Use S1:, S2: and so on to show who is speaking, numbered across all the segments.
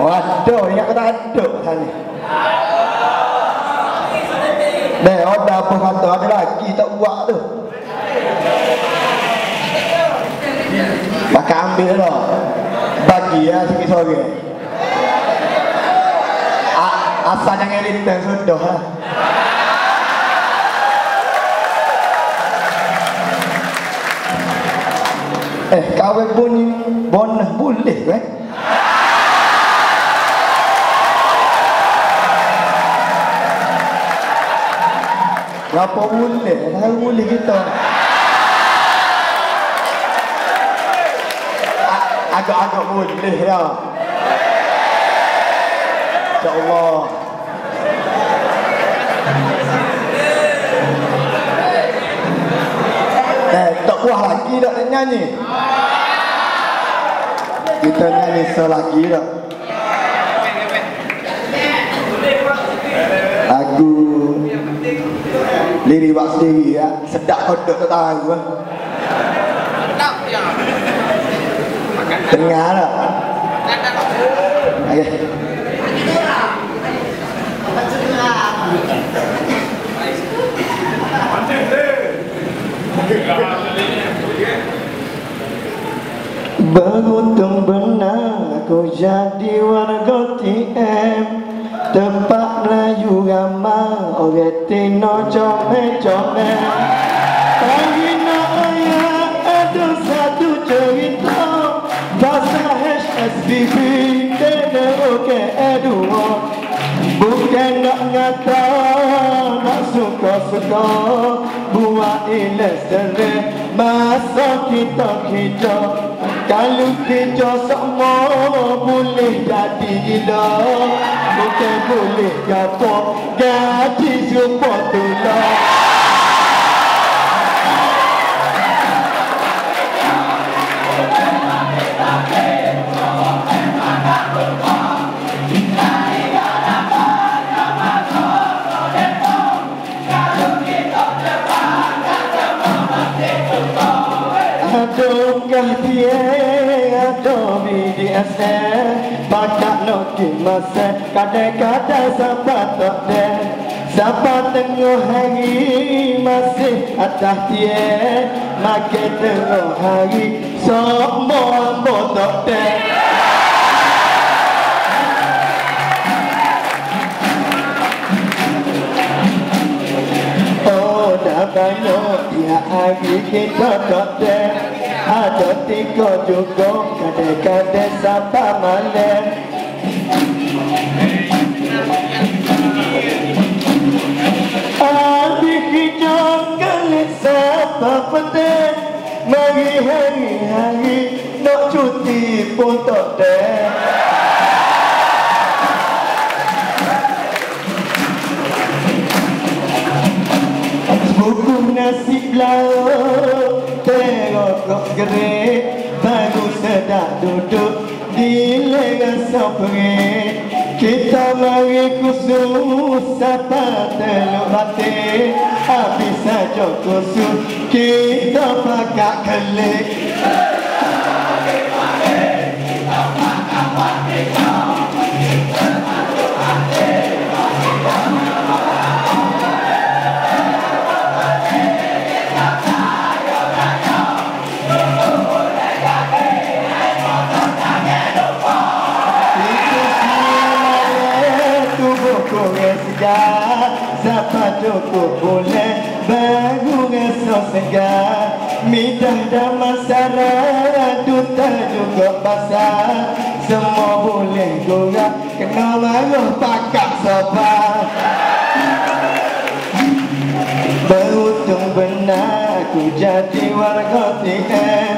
S1: Waduh, ingat kata aduk sana. Dah, ada apa kata ada lagi tak buat tu. Maka ambil lah. Bagi ya sikit sore. Asal jangan lintang sudah lah. Eh, kau bunyi bonus boleh kan? Berapa boleh? Tahu boleh kita. Agak-agak boleh ya. InsyaAllah. Eh, tak puas lagi nak nyanyi? Kita nyanyi selagi tak? Lagu Liri buat sendiri ya. Sedap kodok tak tahu kan? Dengar tak? Okay. Beruntung benar aku jadi warga TM Tempat Melayu ramah Orang tino comel-comel. Pagi nak ayah ada satu cerita. Pasal HSBB Dene OKE2 Bukan nak ngata Nak suka-suka. Buat ilas sering Masa kita hijau Kalau hijau semua Boleh jadi gila. Bukan boleh kapok Gaji serupa tulang Ado BDSM Bakat no di masa Kadang-kadang siapa tak ada Siapa tengah hari Masih atas dia Makin tengah hari Semua ambo tak ada Oh dah banyak dia hari kita tak ada tiga juga kadang-kadang siapa malam. Adik hijau kali siapa penting. Mari hari-hari nak cuti pun tak ada. Buku nasi tengok gere baru sedar duduk di lengan sopre kita mari kusu sapa telu mati. Habis saja kusu kita pakai kelik kita pakak kelik kita pakak kelik cukup boleh Baru rasa segar Midah dan masalah Duta juga basah. Semua boleh gorak Kena marah pakak sopan. Beruntung benar Ku jadi warga TM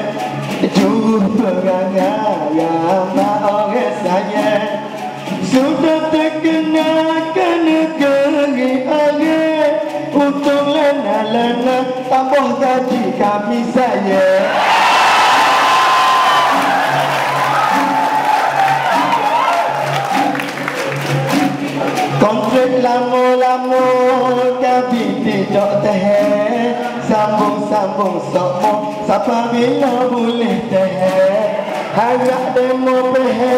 S1: Juru perangai Ramah orang sayang sudah terkena lele kabonga jika misaye Contre l'amour, l'amour, kabite jotehe Sambung, sambung, somo, sapamino buletehe Hanya demo pehe,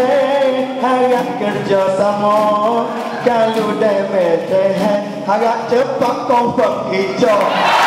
S1: hanya kerja sama Kalau demo teh Harap cepat confirm hijau Mari, mari.